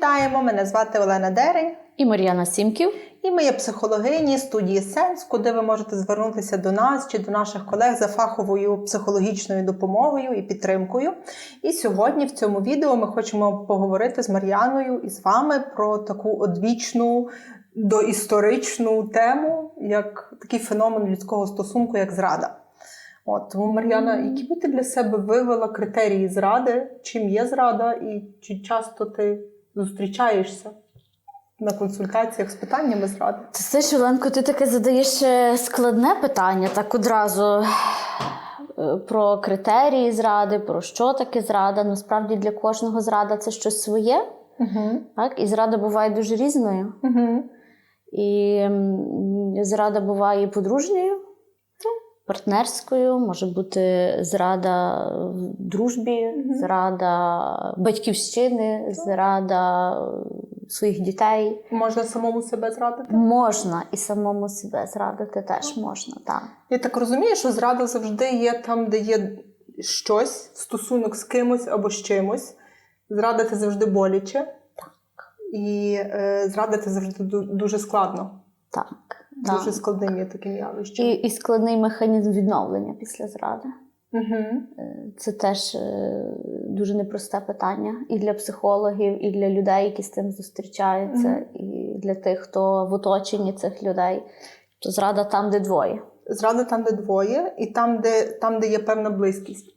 Вітаємо! Мене звати Олена Дерень, І Мар'яна Сімків. і ми є психологині студії Сенс, куди ви можете звернутися до нас чи до наших колег за фаховою психологічною допомогою і підтримкою. І сьогодні в цьому відео ми хочемо поговорити з Мар'яною і з вами про таку одвічну доісторичну тему, як такий феномен людського стосунку, як зрада. От тому, Мар'яна, які би ти для себе вивела критерії зради, чим є зрада, і чи часто ти зустрічаєшся на консультаціях з питаннями зради? Ти знаєш, Оленко, ти таке задаєш е, складне питання, так одразу е, про критерії зради, про що таке зрада. Насправді для кожного зрада це щось своє. Угу. Так? І зрада буває дуже різною. Угу. І зрада буває подружньою, партнерською, може бути зрада в дружбі, Мгм. зрада батьківщини, зрада е, своїх дітей. Можна самому себе зрадити? Можна і самому себе зрадити теж можна, так. Я так розумію, що зрада завжди є там, де є щось, стосунок з кимось або з чимось. Зрадити завжди боляче. Так. І е, зрадити завжди дуже складно. Так. Дуже складним є таким явищем. І, і складний механізм відновлення після зради. Угу. Це теж е, дуже непросте питання і для психологів, і для людей, які з цим зустрічаються, Мгм. і для тих, хто в оточенні цих людей. То зрада там, де двоє. Зрада там, де двоє, і там, де, там, де є певна близькість.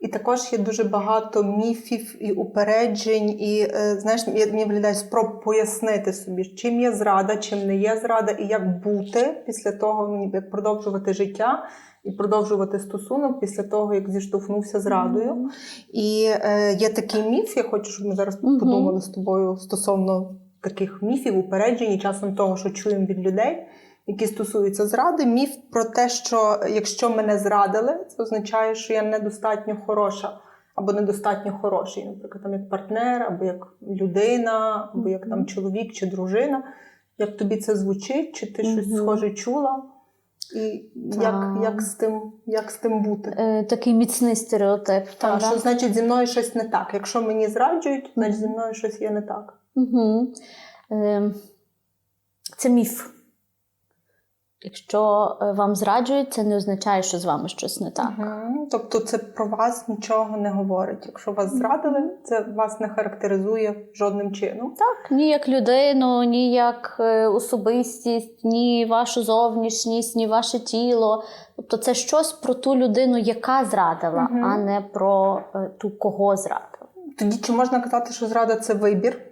І також є дуже багато міфів і упереджень, і е, знаєш, мені виглядає спроб пояснити собі, чим є зрада, чим не є зрада, і як бути після того, ну, як продовжувати життя і продовжувати стосунок після того, як зіштовхнувся з радою. І е, є такий міф, я хочу, щоб ми зараз Мгм. подумали з тобою стосовно таких міфів, упереджень, і часом того, що чуємо від людей, які стосуються зради. Міф про те, що якщо мене зрадили, це означає, що я недостатньо хороша. Або недостатньо хороший, наприклад, там як партнер, або як людина, або як там чоловік чи дружина. Як тобі це звучить? Чи ти щось схоже чула? І як, Так. як, з тим, як з тим бути? Е, Такий міцний стереотип. Так, правда? що значить зі мною щось не так. Якщо мені зраджують, значить зі мною щось є не так. Угу. Е, це міф. Якщо е, вам зраджують, це не означає, що з вами щось не так. Мгм. Тобто це про вас нічого не говорить. Якщо вас зрадили, це вас не характеризує жодним чином. Так, ні як людину, ні як е, особистість, ні вашу зовнішність, ні ваше тіло. Тобто це щось про ту людину, яка зрадила, Мгм. а не про е, ту, кого зрадила. Тоді чи можна казати, що зрада це вибір?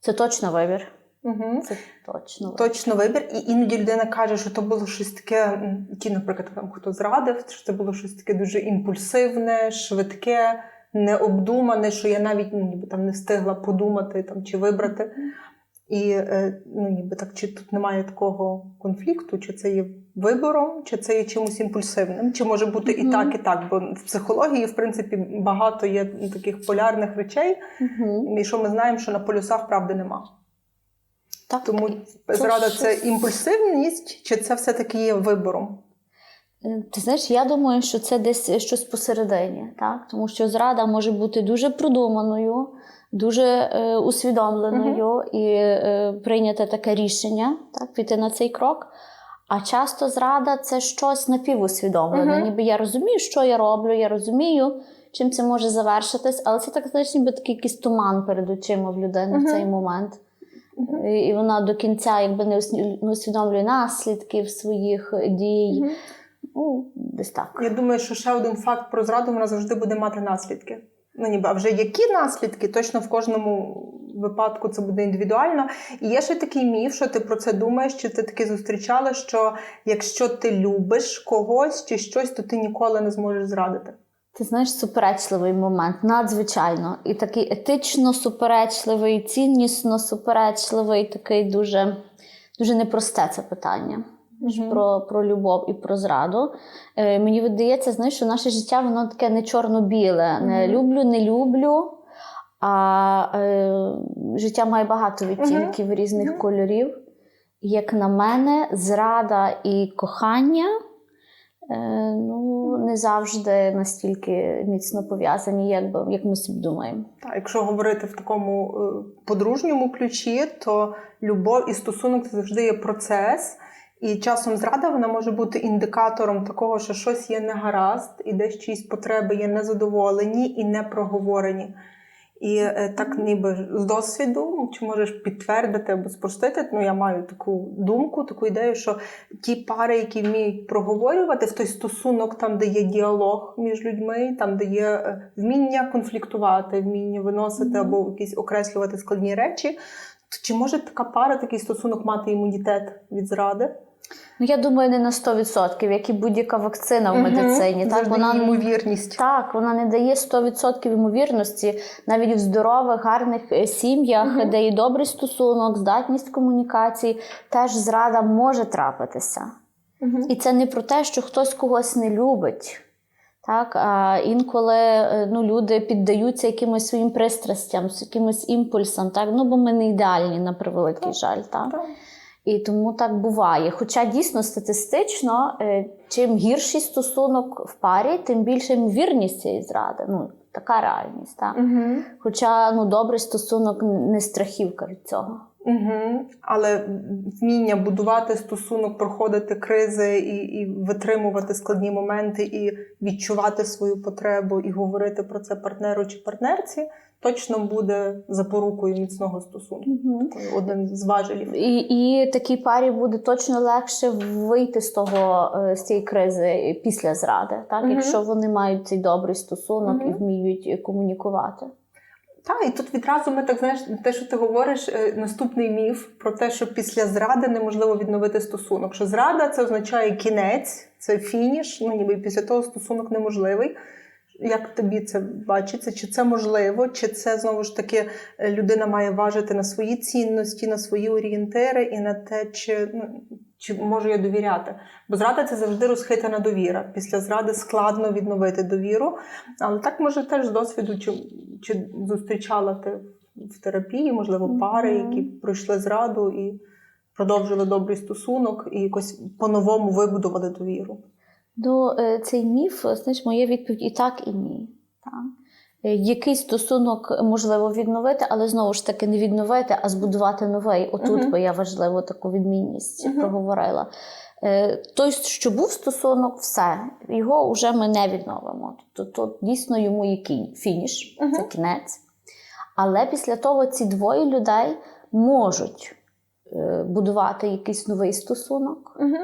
Це точно вибір. Угу. Це точно вибір. Точно вибір. І іноді людина каже, що то було щось таке, ті, наприклад, там хто зрадив, що це було щось таке дуже імпульсивне, швидке, необдумане, що я навіть ну, ніби там не встигла подумати там чи вибрати. І е, ну, ніби так, чи тут немає такого конфлікту, чи це є вибором, чи це є чимось імпульсивним, чи може бути і так, і так. Бо в психології, в принципі, багато є таких полярних речей, Угу. і що ми знаємо, що на полюсах правди нема. Так. Тому Це зрада це імпульсивність, чи це все-таки є вибором? Е, Ти знаєш, я думаю, що це десь щось посередині, так? тому що зрада може бути дуже продуманою, дуже е, усвідомленою і е, прийняти таке рішення, так, піти на цей крок. А часто зрада це щось напівусвідомлене. Мгм. Ніби я розумію, що я роблю, я розумію, чим це може завершитись, але це так, знаєш, ніби такий якийсь туман перед очима в людини Мгм. в цей момент. Мгм. І вона до кінця якби не усві- усвідомлює наслідків своїх дій. Ну, десь так. Я думаю, що ще один факт про зраду вона завжди буде мати наслідки. Ну, ніби, а вже які наслідки, точно в кожному випадку це буде індивідуально. І є ще такий міф, що ти про це думаєш, чи ти таки зустрічала, що якщо ти любиш когось чи щось, то ти ніколи не зможеш зрадити. Ти знаєш, суперечливий момент, надзвичайно. І такий етично суперечливий, ціннісно суперечливий, такий дуже, дуже непросте це питання. Мгм. Про, про любов і про зраду. Е, мені видається, знаєш, що наше життя воно таке не чорно-біле. Не люблю, не люблю. А е, життя має багато відтінків різних Мгм. кольорів. Як на мене, зрада і кохання ну, не завжди настільки міцно пов'язані, як, би- як ми собі думаємо. Так, якщо говорити в такому е, подружньому ключі, то любов і стосунок це завжди є процес. І часом зрада вона може бути індикатором такого, що щось є негаразд, і десь чиїсь потреби є незадоволені і не проговорені. І е, так, ніби з досвіду, чи можеш підтвердити або спростити, ну я маю таку думку, таку ідею, що ті пари, які вміють проговорювати в той стосунок, там, де є діалог між людьми, там, де є е, вміння конфліктувати, вміння виносити Мгм. або якісь окреслювати складні речі, то чи може така пара, такий стосунок мати імунітет від зради? Ну, я думаю, не на 100%, як і будь-яка вакцина в Мгм. медицині. Так, вона ймовірність. Так, вона не дає 100% ймовірності навіть в здорових, гарних е, сім'ях, Мгм. де є добрий стосунок, здатність комунікації, теж зрада може трапитися. Мгм. І це не про те, що хтось когось не любить. Так, а інколи е, ну, люди піддаються якимось своїм пристрастям, якимось імпульсам, так? ну, бо ми не ідеальні на превеликий Так, жаль. Так? Так. І тому так буває. Хоча дійсно статистично, е, чим гірший стосунок в парі, тим більше ймовірність цієї зради. Ну, така реальність. Так? Угу. Хоча ну, добрий стосунок не страхівка від цього. Угу. Але вміння будувати стосунок, проходити кризи і, і витримувати складні моменти, і відчувати свою потребу, і говорити про це партнеру чи партнерці, точно буде запорукою міцного стосунку. Такою Один з важелів. І, і такій парі буде точно легше вийти з того е, з цієї кризи після зради, так? Мгм. якщо вони мають цей добрий стосунок і вміють е, комунікувати. Так, і тут відразу ми так знаєш, те, що ти говориш, е, наступний міф про те, що після зради неможливо відновити стосунок. Що зрада це означає кінець, це фініш. Ну ніби після того стосунок неможливий. Як тобі це бачиться? Чи це можливо, чи це знову ж таки людина має важити на свої цінності, на свої орієнтири і на те, чи, ну, чи можу я довіряти? Бо зрада це завжди розхитана довіра. Після зради складно відновити довіру. Але так може теж з досвіду, чи, чи зустрічала ти в терапії, можливо, пари, які пройшли зраду і продовжили добрий стосунок, і якось по-новому вибудували довіру. Ну, е, цей міф, знаєш, моя відповідь і так, і ні. Так? Е, Який стосунок можливо відновити, але знову ж таки не відновити, а збудувати новий. Отут Мгм. би я важливо таку відмінність Мгм. проговорила. Е, Той, що був стосунок, все, його вже ми не відновимо. Тобто то дійсно йому є кінь- фініш, це кінець. Але після того ці двоє людей можуть е, будувати якийсь новий стосунок. Угу.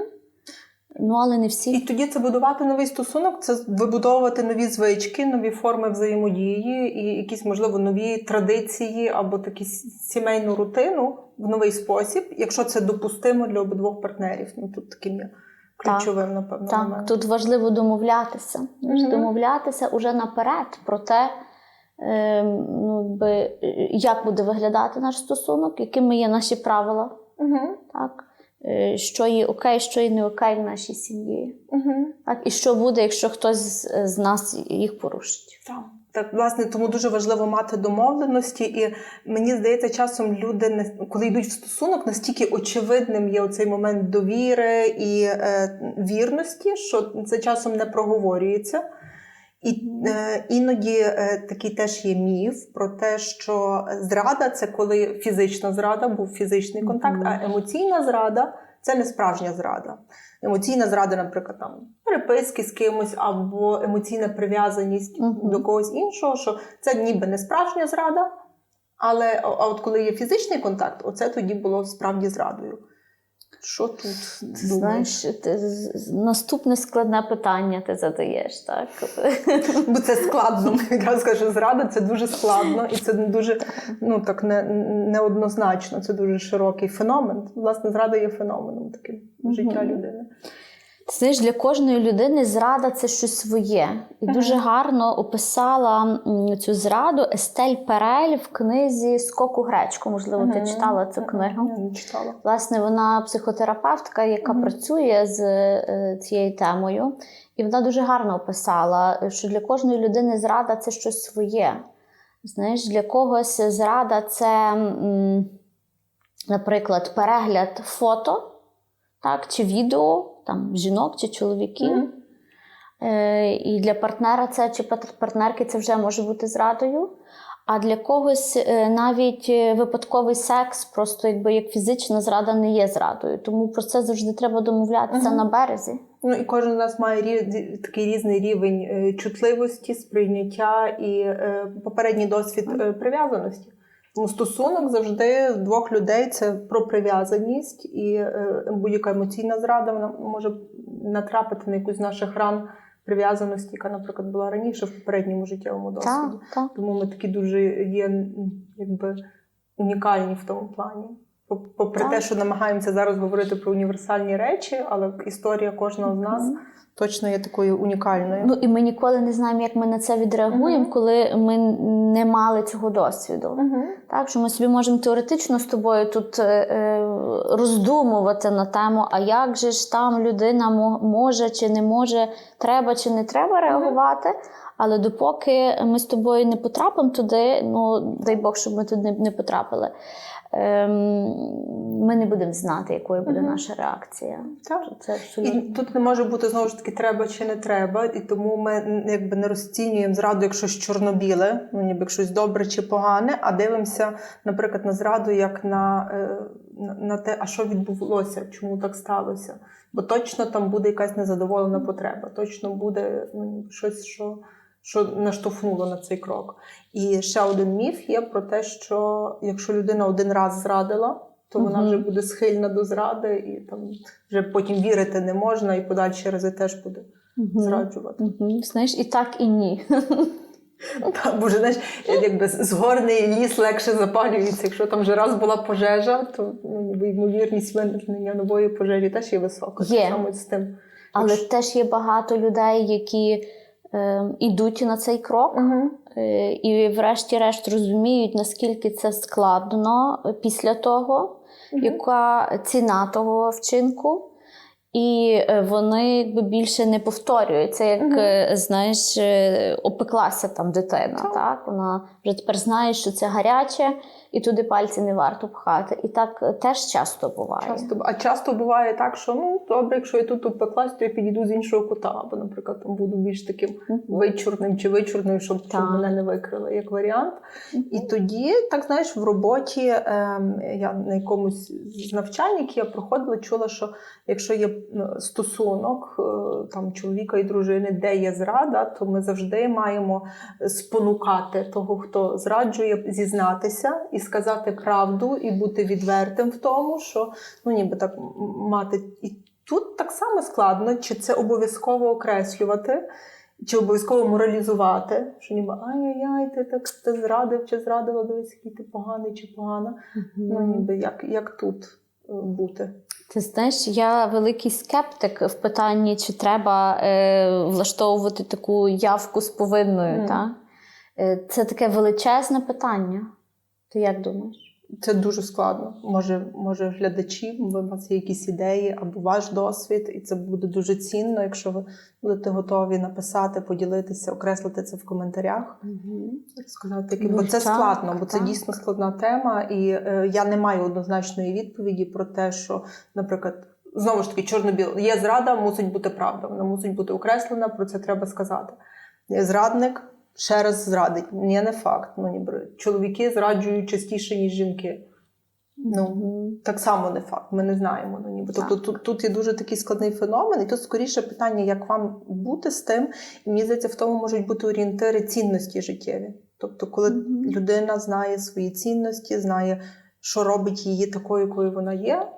Ну, але не всі. І тоді це будувати новий стосунок, це вибудовувати нові звички, нові форми взаємодії, і якісь, можливо, нові традиції або такі сімейну рутину в новий спосіб, якщо це допустимо для обидвох партнерів. Ну тут таким є ключовим, напевно. Так, моментом. тут важливо домовлятися. Мгм. Домовлятися уже наперед про те, е, ну, е, як буде виглядати наш стосунок, якими є наші правила, Угу. так? Е, що є окей, що є не окей в нашій сім'ї. Угу. Так? І що буде, якщо хтось з, з нас їх порушить. Так. Так, власне, тому дуже важливо мати домовленості, і мені здається, часом люди, коли йдуть в стосунок, настільки очевидним є оцей момент довіри і е, вірності, що це часом не проговорюється. І е, іноді е, такий теж є міф про те, що зрада це коли фізична зрада, був фізичний контакт, Мгм. а емоційна зрада це не справжня зрада. Емоційна зрада, наприклад, там переписки з кимось або емоційна прив'язаність Мгм. до когось іншого, що це ніби не справжня зрада, але а от коли є фізичний контакт, оце тоді було справді зрадою. Що тут ти Знаєш, ти, наступне складне питання ти задаєш, так? Бо це складно. Я скажу, зрада це дуже складно і це дуже ну так не, неоднозначно. Це дуже широкий феномен. Власне, зрада є феноменом таким життя людини. Ти знаєш, для кожної людини зрада це щось своє. І дуже гарно описала цю зраду Естель Перель в книзі Скоку гречку. Можливо, ти читала цю книгу. Я не читала. Власне, вона психотерапевтка, яка працює з е, цією темою. І вона дуже гарно описала, що для кожної людини зрада це щось своє. Знаєш, для когось зрада це, наприклад, перегляд фото так, чи відео там, жінок чи чоловіків. Мгм. Е, І для партнера це чи партнерки це вже може бути зрадою. А для когось е, навіть е, випадковий секс, просто якби як фізична зрада не є зрадою. Тому про це завжди треба домовлятися Мгм. на березі. Ну і кожен з нас має рі- такий різний рівень е, чутливості, сприйняття і е, попередній досвід е, прив'язаності. Тому стосунок завжди двох людей це про прив'язаність, і е, будь-яка емоційна зрада вона може натрапити на якусь з наших ран прив'язаності, яка, наприклад, була раніше в попередньому життєвому досвіді. Так, так. Тому ми такі дуже є якби унікальні в тому плані. Поп- Попри те, що намагаємося зараз говорити про універсальні речі, але історія кожного з нас точно є такою унікальною. Ну і ми ніколи не знаємо, як ми на це відреагуємо, коли ми не мали цього досвіду. Так, що ми собі можемо теоретично з тобою тут е, е, роздумувати на тему, а як же ж там людина може чи не може, треба чи не треба реагувати. Але допоки ми з тобою не потрапимо туди, ну дай Бог, щоб ми туди не, потрапили, ем, ми не будемо знати, якою буде Мгм. наша реакція. Так. Це абсолютно. І тут не може бути знову ж таки треба чи не треба, і тому ми якби не розцінюємо зраду як щось чорно-біле, ну ніби як щось добре чи погане, а дивимося, наприклад, на зраду як на, е, на, те, а що відбулося, чому так сталося. Бо точно там буде якась незадоволена потреба, точно буде ну, щось, що, що наштовхнуло на цей крок. І ще один міф є про те, що якщо людина один раз зрадила, то вона вже буде схильна до зради, і там вже потім вірити не можна, і подальші рази теж буде зраджувати. Знаєш, і так, і ні. Та, бо вже знаєш, якби згорний ліс легше запалюється. Якщо там вже раз була пожежа, то ну, ймовірність виникнення нової пожежі теж є висока. Є. Так само з тим. Але Якщо- теж є багато людей, які ідуть на цей крок. Е, І, врешті-решт, розуміють, наскільки це складно після того, яка ціна того вчинку. І е, вони якби більше не повторюють. Це як е, знаєш, опеклася там дитина. Так. Так. Вона вже тепер знає, що це гаряче, і туди пальці не варто пхати. І так е, теж часто буває. Часто, а часто буває так, що ну добре, якщо я тут опеклась, то я підійду з іншого кута, або, наприклад, там буду більш таким вичурним чи вичурною, щоб, щоб мене не викрили, як варіант. І тоді, так знаєш, в роботі ем, я на якомусь з навчань, які я проходила, чула, що якщо є е, стосунок е, там чоловіка і дружини, де є зрада, то ми завжди маємо спонукати того, хто зраджує, зізнатися і сказати правду, і бути відвертим в тому, що ну ніби так мати і тут так само складно, чи це обов'язково окреслювати. Чи обов'язково моралізувати, що ніби ай-яй-яй, ти так ти зрадив чи зрадила, дивись, який ти поганий чи погана. Ну ніби як, як тут е, бути. Ти знаєш, я великий скептик в питанні, чи треба е, влаштовувати таку явку з повинною. Мгм. Та? Е, це таке величезне питання. Ти як думаєш? Це дуже складно. Може, може, глядачі, вас є якісь ідеї або ваш досвід, і це буде дуже цінно, якщо ви будете готові написати, поділитися, окреслити це в коментарях. Сказати, які- Ну, бо це складно, бо це дійсно складна тема, і е, я не маю однозначної відповіді про те, що, наприклад, знову ж таки, чорно-біло є зрада, мусить бути правда. Вона мусить бути окреслена, про це треба сказати. Зрадник ще раз зрадить. Ні, не факт. Ну, ніби чоловіки зраджують частіше, ніж жінки. Ну, так само не факт, ми не знаємо. Ну, ніби. Тобто тут, тут є дуже такий складний феномен, і тут скоріше питання, як вам бути з тим, і мені здається, в тому можуть бути орієнтири цінності життєві. Тобто, коли людина знає свої цінності, знає, що робить її такою, якою вона є,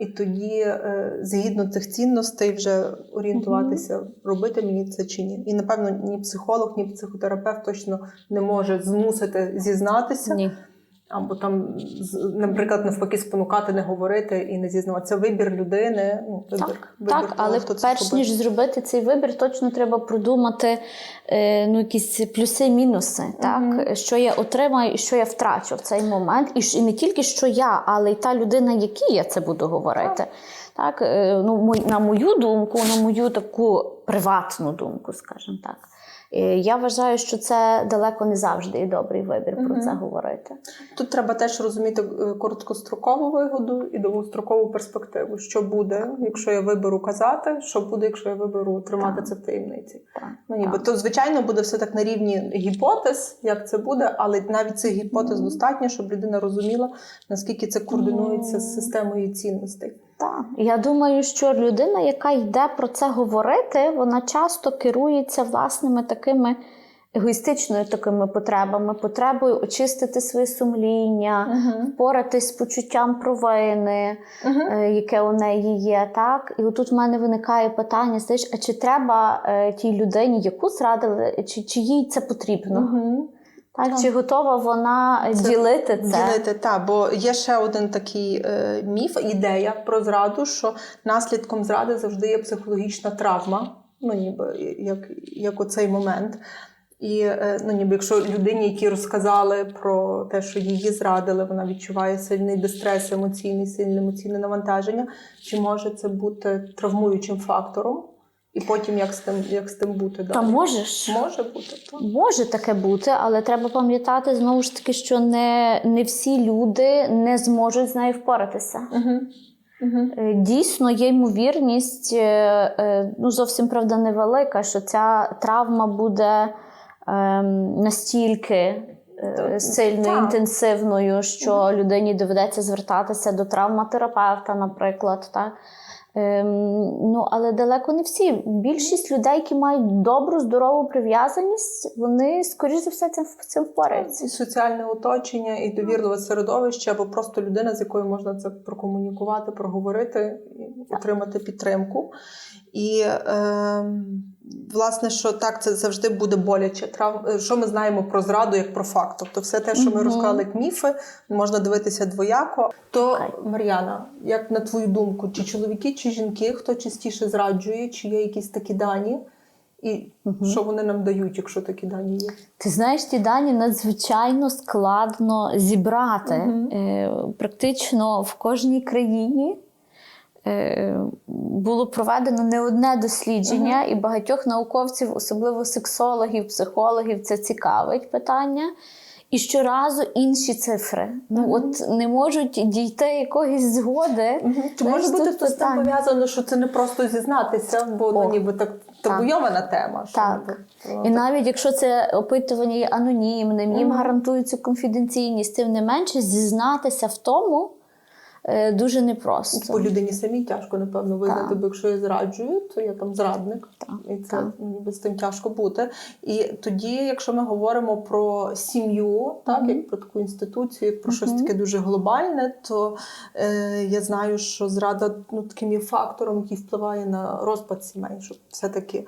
і тоді, е, згідно цих цінностей, вже орієнтуватися, робити мені це чи ні. І напевно ні психолог, ні психотерапевт точно не може змусити зізнатися. Ні. Або там, наприклад, навпаки, спонукати не говорити і не зізнаватися. Вибір людини. Ну, вибір, Так, вибір так, того, але перш ніж зробити цей вибір, точно треба продумати е, ну, якісь плюси-мінуси, так? що я отримаю і що я втрачу в цей момент. І, і не тільки що я, але й та людина, якій я це буду говорити. Так, е, ну, мой- на мою думку, на мою таку приватну думку, скажімо так. Е, Я вважаю, що це далеко не завжди є добрий вибір про це говорити. Тут треба теж розуміти е, короткострокову вигоду і довгострокову перспективу. Що буде, якщо я виберу казати, що буде, якщо я виберу тримати Так. це в таємниці. Так, Ну ніби так. то, звичайно, буде все так на рівні гіпотез, як це буде, але навіть цих гіпотез достатньо, щоб людина розуміла, наскільки це координується з системою цінностей. Так. Я думаю, що людина, яка йде про це говорити, вона часто керується власними такими егоїстичними такими потребами, потребою очистити своє сумління, Угу. впоратись з почуттям провини, Угу. е, яке у неї є. Так? І отут в мене виникає питання: знаєш, а чи треба е, тій людині, яку зрадили, чи, чи їй це потрібно? Угу. Так? Так. Чи готова вона Це ділити це? Ділити, так, бо є ще один такий е, міф, ідея про зраду, що наслідком зради завжди є психологічна травма, ну ніби як, як оцей момент. І е, ну, ніби якщо людині, які розказали про те, що її зрадили, вона відчуває сильний дистрес, емоційний, сильне емоційне навантаження, чи може це бути травмуючим фактором? І потім як з тим, як з тим бути далі? Та можеш. Може бути, так. Може таке бути, але треба пам'ятати знову ж таки, що не, не всі люди не зможуть з нею впоратися. Угу. Угу. Дійсно, є ймовірність, е, е, ну зовсім правда невелика, що ця травма буде ем, настільки сильно Так. інтенсивною, що людині доведеться звертатися до травматерапевта, наприклад. Так? Ем, ну, але далеко не всі. Більшість людей, які мають добру, здорову прив'язаність, вони, скоріш за все, цим, цим впораються. І соціальне оточення, і довірливе середовище, або просто людина, з якою можна це прокомунікувати, проговорити, отримати підтримку. І е, власне, що так, це завжди буде боляче. Трав... е, Що ми знаємо про зраду як про факт? Тобто, все те, що ми Мгм. розклали як міфи, можна дивитися двояко. То. Мар'яна, як на твою думку, чи чоловіки, чи жінки, хто частіше зраджує, чи є якісь такі дані? І Мгм. що вони нам дають, якщо такі дані є? Ти знаєш, ті дані надзвичайно складно зібрати. Е, практично в кожній країні було проведено не одне дослідження, і багатьох науковців, особливо сексологів, психологів, це цікавить питання. І щоразу інші цифри. Ну от не можуть дійти якоїсь згоди. Мгм. Чи може бути тут з тим пов'язано, що це не просто зізнатися, бо ну, ніби так табуйована тема. Що Так. ніби, ну, І так. навіть якщо це опитування є анонімним, їм Мгм. гарантують цю конфіденційність, тим не менше зізнатися в тому е, дуже непросто. По людині самій тяжко, напевно, визнати, бо якщо я зраджую, то я там зрадник. Так, І це так. ніби з тим тяжко бути. І тоді, якщо ми говоримо про сім'ю, так Мгм. як про таку інституцію, як про щось таке дуже глобальне, то е, я знаю, що зрада ну, таким є фактором, який впливає на розпад сімей, що все-таки.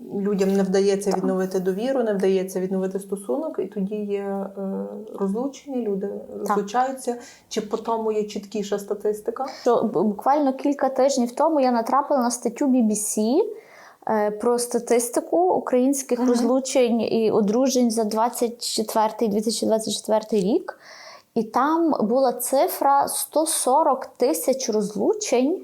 Людям не вдається Так. відновити довіру, не вдається відновити стосунок, і тоді є е, розлучення, люди розлучаються. Чи по тому є чіткіша статистика? Що буквально кілька тижнів тому я натрапила на статтю BBC е, про статистику українських Мгм. розлучень і одружень за 24-2024 рік. І там була цифра 140 тисяч розлучень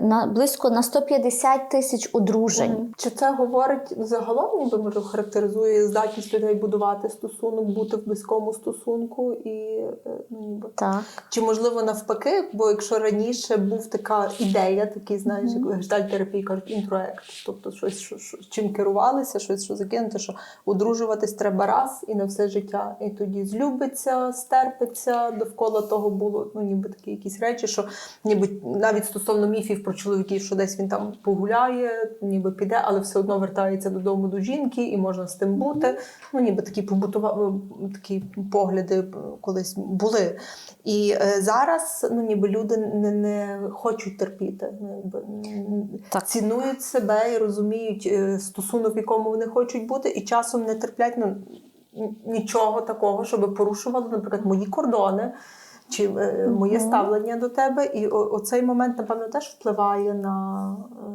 на близько на 150 тисяч одружень. Мгм. Чи це говорить загалом, ніби може характеризує здатність людей будувати стосунок, бути в близькому стосунку і е, ну ніби. Так. Чи можливо навпаки, бо якщо раніше був така ідея, такий, знаєш, Мгм. як гештальтерапії кажуть, інтроект, тобто щось, що, що, чим керувалися, щось, що закинути, що одружуватись треба раз і на все життя. І тоді злюбиться, стерпиться, довкола того було ну, ніби такі якісь речі, що ніби навіть стосовно міфів про чоловіків, що десь він там погуляє, ніби піде, але все одно вертається додому до жінки, і можна з тим бути. Ну, ніби такі побутова такі погляди колись були. І е, зараз ну, ніби люди не, не хочуть терпіти, ну, якби, м, Так. цінують себе і розуміють е, стосунок, в якому вони хочуть бути, і часом не терплять ну, нічого такого, щоб порушувало, наприклад, мої кордони. Чи е, моє ставлення до тебе, і о, оцей момент, напевно, теж впливає на е,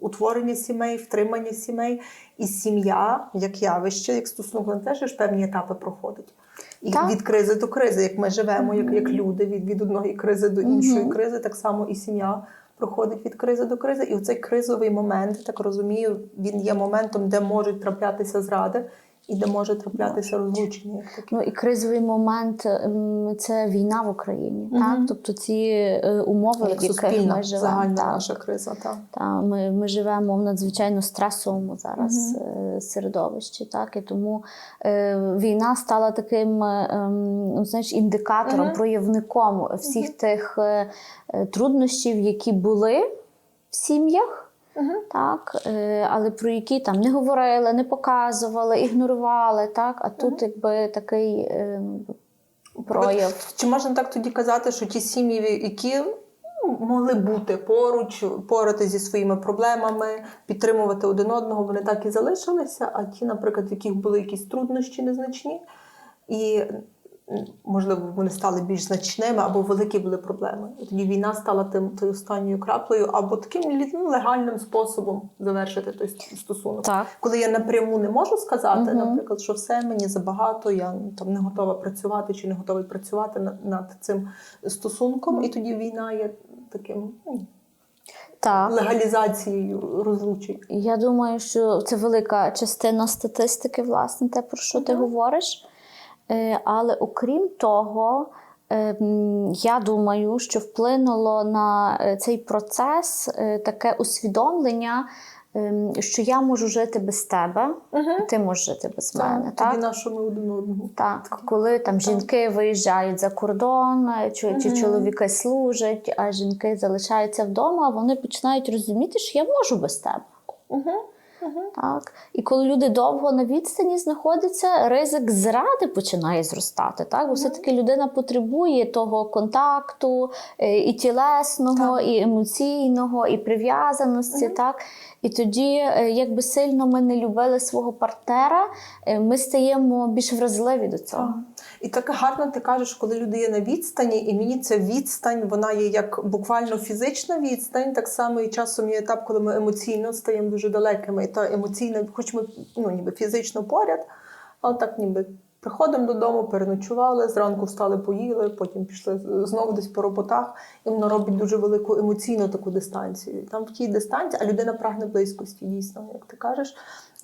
утворення сімей, втримання сімей, і сім'я як явище, як стосунок, теж певні етапи проходить. І Так. від кризи до кризи, як ми живемо, як, як люди, від, від одної кризи до іншої Мгм. кризи, так само і сім'я проходить від кризи до кризи. І оцей кризовий момент, я так розумію, він є моментом, де можуть траплятися зради і де може траплятися розлучення. Ну і кризовий момент ем, це війна в Україні. Так, тобто ці е, умови, Як в яких суспільна ми живемо. загальна так. наша криза. Так. Та, ми, ми живемо в надзвичайно стресовому зараз е, середовищі, так і тому е, війна стала таким е, ем, ну, знаєш, індикатором, Мгм. проявником всіх тих е, е, труднощів, які були в сім'ях. Так, е, але про які там не говорили, не показували, ігнорували, так. А тут якби такий е, прояв. Чи можна так тоді казати, що ті сім'ї, які ну, могли бути поруч, порати зі своїми проблемами, підтримувати один одного, вони так і залишилися, а ті, наприклад, в яких були якісь труднощі незначні, і можливо вони стали більш значними, або великі були проблеми. І тоді війна стала тим тою останньою краплею, або таким ну, легальним способом завершити той стосунок. Так. Коли я напряму не можу сказати, Мгм. наприклад, що все мені забагато, я там не готова працювати чи не готовий працювати над, над цим стосунком, і тоді війна є таким ну, Так. легалізацією розлучень. Я думаю, що це велика частина статистики, власне, те, про що ти говориш. Е, Але окрім того, е, я думаю, що вплинуло на е, цей процес е, таке усвідомлення, ем, що я можу жити без тебе, і ти можеш жити без мене. Так, Так? тоді на що один одному. Так, коли там жінки виїжджають за кордон, чи, чи чоловіки служать, а жінки залишаються вдома, вони починають розуміти, що я можу без тебе. Угу. Так. І коли люди довго на відстані знаходяться, ризик зради починає зростати. Так? Бо все-таки людина потребує того контакту е, і тілесного, Так. і емоційного, і прив'язаності. Так? І тоді, е, як би сильно ми не любили свого партнера, е, ми стаємо більш вразливі до цього. І так гарно ти кажеш, коли люди є на відстані, і мені ця відстань, вона є як буквально фізична відстань, так само і часом є етап, коли ми емоційно стаємо дуже далекими. І та емоційна, хоч ми ну, ніби фізично поряд, але так ніби приходимо додому, переночували, зранку встали, поїли, потім пішли знову десь по роботах, і воно робить дуже велику емоційну таку дистанцію. Там в тій дистанції, а людина прагне близькості, дійсно, як ти кажеш.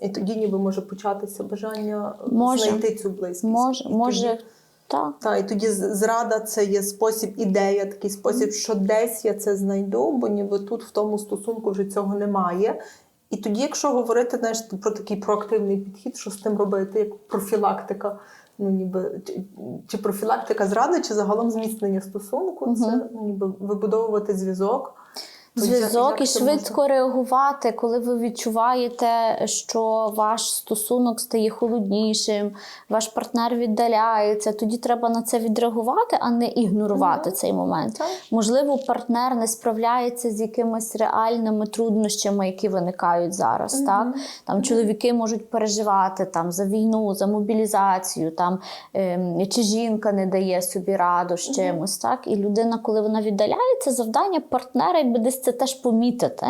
І тоді ніби може початися бажання Може. знайти цю близькість. Може, І може, так. та, і тоді зрада це є спосіб, ідея, такий спосіб, що десь я це знайду, бо ніби тут в тому стосунку вже цього немає. І тоді, якщо говорити знаєш, про такий проактивний підхід, що з тим робити, як профілактика, ну ніби чи, чи профілактика зради, чи загалом зміцнення стосунку, це ну, ніби вибудовувати зв'язок. Зв'язок і швидко реагувати, коли ви відчуваєте, що ваш стосунок стає холоднішим, ваш партнер віддаляється. Тоді треба на це відреагувати, а не ігнорувати цей момент. Так. Можливо, партнер не справляється з якимись реальними труднощами, які виникають зараз. Так там чоловіки можуть переживати там за війну, за мобілізацію, там ем, чи жінка не дає собі раду з чимось. Так і людина, коли вона віддаляється, завдання партнера, якби десь це теж помітити.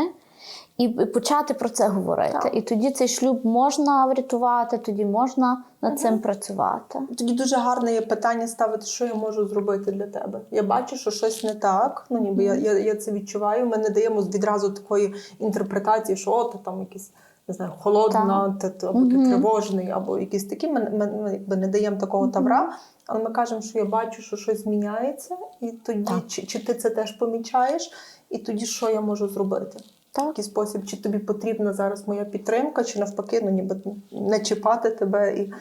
І почати про це говорити. Так. І тоді цей шлюб можна врятувати, тоді можна над цим працювати. Тоді дуже гарне є питання ставити, що я можу зробити для тебе. Я бачу, що щось не так. Ну ніби я, я, я це відчуваю. Ми не даємо відразу такої інтерпретації, що о, ти там якийсь не знаю, холодна, ти, або ти тривожний, або якісь такі. Ми, ми, ми якби не даємо такого тавра. Але ми кажемо, що я бачу, що щось міняється, і тоді Так. чи, чи ти це теж помічаєш, і тоді що я можу зробити? Так. який спосіб, чи тобі потрібна зараз моя підтримка, чи навпаки, ну ніби не чіпати тебе і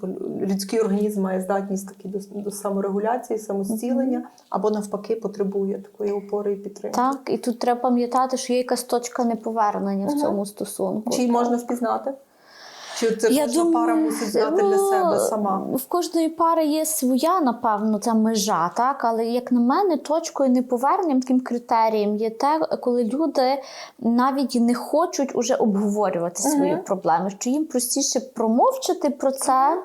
Бо людський організм має здатність такі до, до саморегуляції, самостілення, або навпаки потребує такої опори і підтримки. Так, і тут треба пам'ятати, що є якась точка неповернення в цьому стосунку. Чи її можна впізнати? Чи це Я кожна думаю, пара мусить знати для ну, себе сама? В кожної пари є своя, напевно, ця межа, так? Але як на мене, точкою неповерненням, таким критерієм є те, коли люди навіть не хочуть уже обговорювати свої Мгм. проблеми, що їм простіше промовчати про це.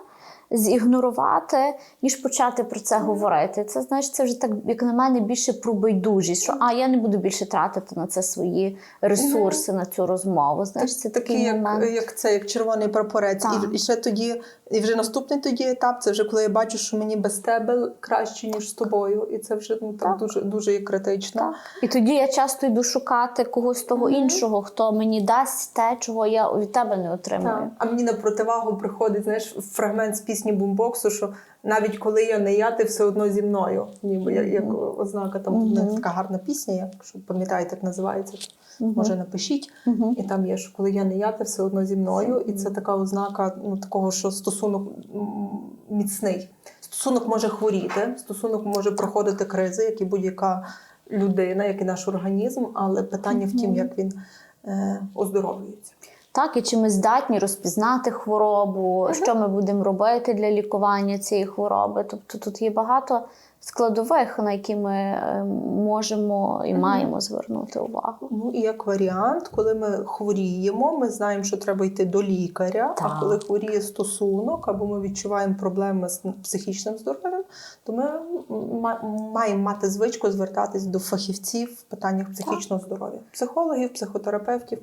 Зігнорувати, ніж почати про це говорити. Це знаєш, це вже так, як на мене, більше про байдужість, що а я не буду більше тратити на це свої ресурси, на цю розмову. Знаєш, це такий Такий, як, момент. як це, як червоний прапорець. Так. І, і ще тоді, і вже наступний тоді етап, це вже коли я бачу, що мені без тебе краще, ніж з тобою. І це вже ну, так, Так. дуже дуже критично. Так. І тоді я часто йду шукати когось того іншого, хто мені дасть те, чого я від тебе не отримую. А мені на противагу приходить знаєш, фрагмент з пісні бумбоксу, що навіть коли я не я, ти все одно зі мною. Ніби як, як ознака там Мгм. не така гарна пісня, якщо пам'ятаєте, як називається, то Мгм. може напишіть. Мгм. І там є, що коли я не я, ти все одно зі мною. І це така ознака ну, такого, що стосунок міцний. Стосунок може хворіти, стосунок може проходити кризи, як і будь-яка людина, як і наш організм, але питання в тім, як він е, оздоровлюється. Так, і чи ми здатні розпізнати хворобу, що ми будемо робити для лікування цієї хвороби. Тобто тут є багато складових, на які ми е, можемо і маємо звернути увагу. Ну і як варіант, коли ми хворіємо, ми знаємо, що треба йти до лікаря. Так. А коли хворіє стосунок, або ми відчуваємо проблеми з психічним здоров'ям, то ми маємо мати звичку звертатись до фахівців в питаннях психічного здоров'я, психологів, психотерапевтів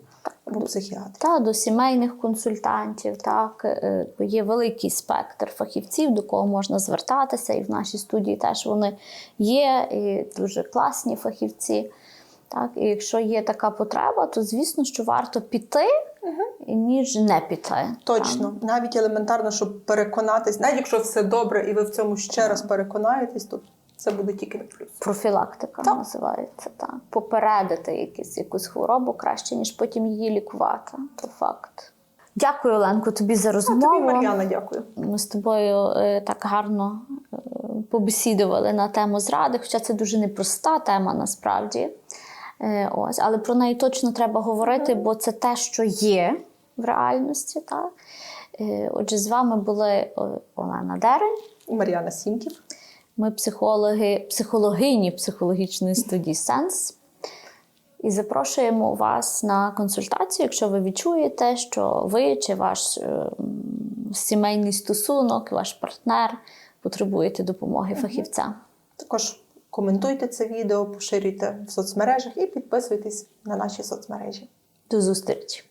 або психіатрів. Та до сімейних консультантів, так е, є великий спектр фахівців, до кого можна звертатися, і в нашій студії теж вони є, і дуже класні фахівці. Так, і якщо є така потреба, то звісно, що варто піти, ніж не піти. Точно, навіть елементарно, щоб переконатись, навіть якщо все добре, і ви в цьому ще раз переконаєтесь, то це буде тільки на плюс. Профілактика Так. називається так. Попередити якусь, якусь хворобу краще, ніж потім її лікувати. То факт. Дякую, Оленко, тобі за А тобі, Мар'яна, дякую. Ми з тобою е, так гарно е, побесідували на тему зради, хоча це дуже непроста тема насправді. Е, Ось, але про неї точно треба говорити, бо це те, що є в реальності. Так? Отже, з вами були Олена Дерень. Мар'яна Сімків. Ми психологи, психологині психологічної студії Сенс. І запрошуємо вас на консультацію, якщо ви відчуєте, що ви чи ваш е, сімейний стосунок, ваш партнер потребуєте допомоги фахівця. Також коментуйте це відео, поширюйте в соцмережах і підписуйтесь на наші соцмережі. До зустрічі!